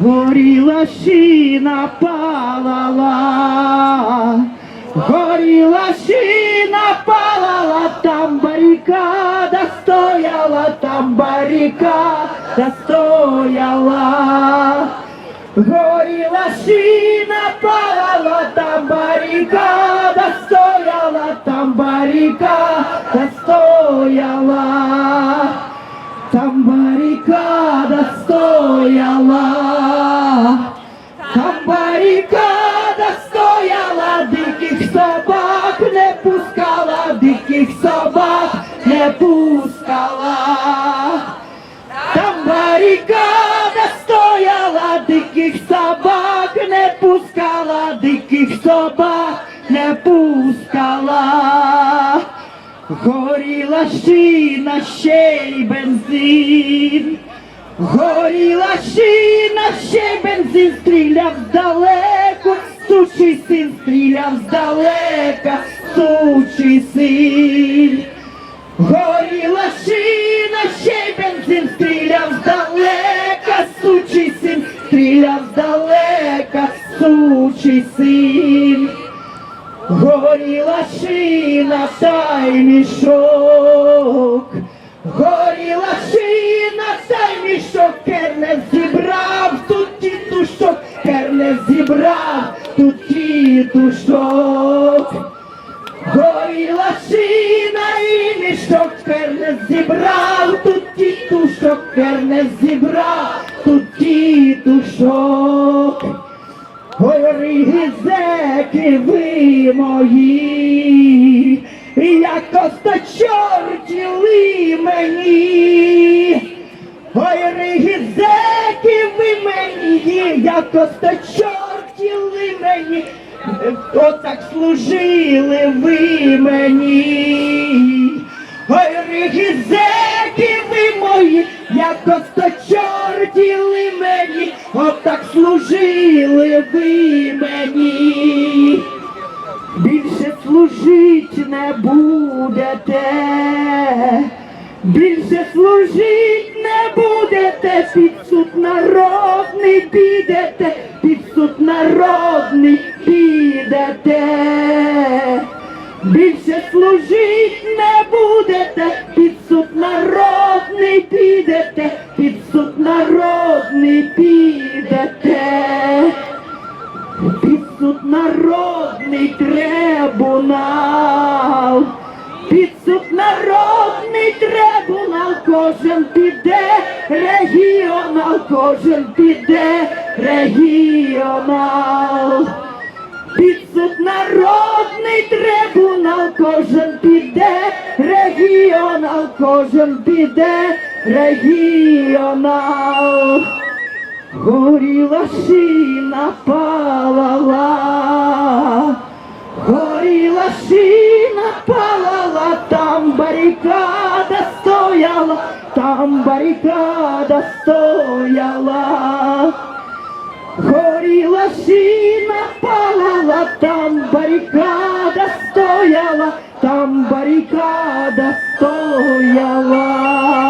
горіла сіна палала, горіла сіна палала, там барикада стояла, там барикада стояла. Горіла сіна палала, собак не пускала, диких собак не пускала. Там барикада стояла, диких собак не пускала, диких собак не пускала. Горіла шина, ще й бензин. Горіла шина, ще й бензин, стріляв сучий син, стріляв здалека, сучий син. Горіла шина, ще й бензин, стріляв здалека, сучий син, стріляв здалека, сучий син. Горіла шина, та й мішок, горіла шина, та мішок, керне зібрав, тут тітушок, кер не зібрав, тут тітушок. Горіла шина і мішок, кер не зібрав, тут тітушок, кер не зібрав, тут тітушок. Ой, риги зеки ви мої, як осточортіли мені. Ой, риги зеки ви мені, як осточортіли мені. Отак служили ви мені. Ой, риги зеки ви мої, як осточортіли мені, отак служили ви мені. Більше служить не будете, більше служить не будете, під суд народний підете, під суд народний підете. Більше служить не будете, під суд народний підете, під суд народний підете. Під суд народний трибунал, під суд народний трибунал, кожен піде, регіонал, кожен піде, регіонал. Під суд народний трибунал, кожен піде, регіонал, кожен піде, регіонал. Горіла шина палала, горіла шина палала, там барикада стояла, там барикада стояла. Горіла шина там барикада стояла, там барикада стояла.